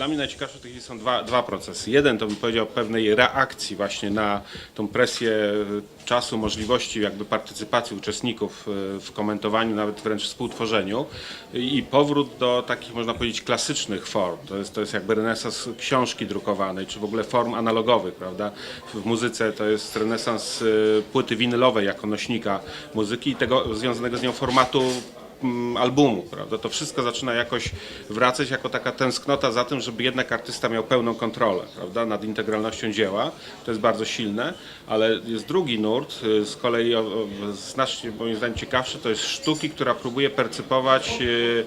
Dla mnie najciekawsze w są dwa, dwa procesy. Jeden to bym powiedział pewnej reakcji właśnie na tą presję e, czasu, możliwości jakby partycypacji uczestników e, w komentowaniu, nawet wręcz współtworzeniu i powrót do takich można powiedzieć klasycznych form. To jest, to jest jakby renesans książki drukowanej, czy w ogóle form analogowych, prawda? W muzyce to jest renesans e, płyty winylowej jako nośnika muzyki i tego związanego z nią formatu albumu, prawda? To wszystko zaczyna jakoś wracać jako taka tęsknota za tym, żeby jednak artysta miał pełną kontrolę, prawda? Nad integralnością dzieła. To jest bardzo silne, ale jest drugi nurt, y, z kolei znacznie moim zdaniem ciekawszy, to jest sztuki, która próbuje percypować y,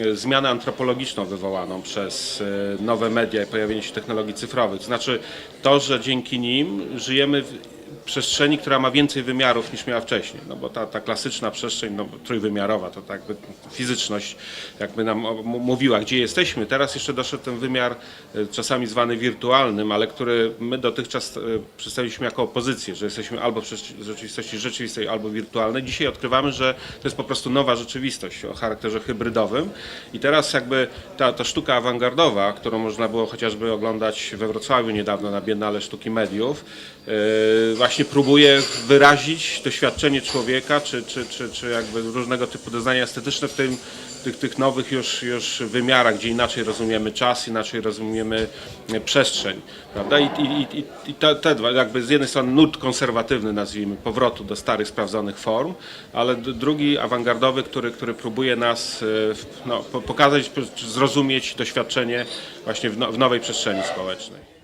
y, zmianę antropologiczną wywołaną przez nowe media i pojawienie się technologii cyfrowych. Znaczy to, że dzięki nim żyjemy w przestrzeni, która ma więcej wymiarów niż miała wcześniej, no bo ta, ta klasyczna przestrzeń no, trójwymiarowa, to tak fizyczność jakby nam mówiła, gdzie jesteśmy. Teraz jeszcze doszedł ten wymiar e, czasami zwany wirtualnym, ale który my dotychczas e, przedstawiliśmy jako opozycję, że jesteśmy albo w rzeczywistości rzeczywistej, albo wirtualnej. Dzisiaj odkrywamy, że to jest po prostu nowa rzeczywistość o charakterze hybrydowym i teraz jakby ta, ta sztuka awangardowa, którą można było chociażby oglądać we Wrocławiu niedawno na Biennale Sztuki Mediów, e, właśnie próbuje wyrazić doświadczenie człowieka, czy, czy, czy, czy jakby różnego typu doznania estetyczne w tym, tych, tych nowych już, już wymiarach, gdzie inaczej rozumiemy czas, inaczej rozumiemy e, przestrzeń. Prawda? I, i, i, i te, te dwa, jakby z jednej strony nurt konserwatywny, nazwijmy, powrotu do starych, sprawdzonych form, ale drugi awangardowy, który, który próbuje nas e, no, po- pokazać, zrozumieć doświadczenie właśnie w, no, w nowej przestrzeni społecznej.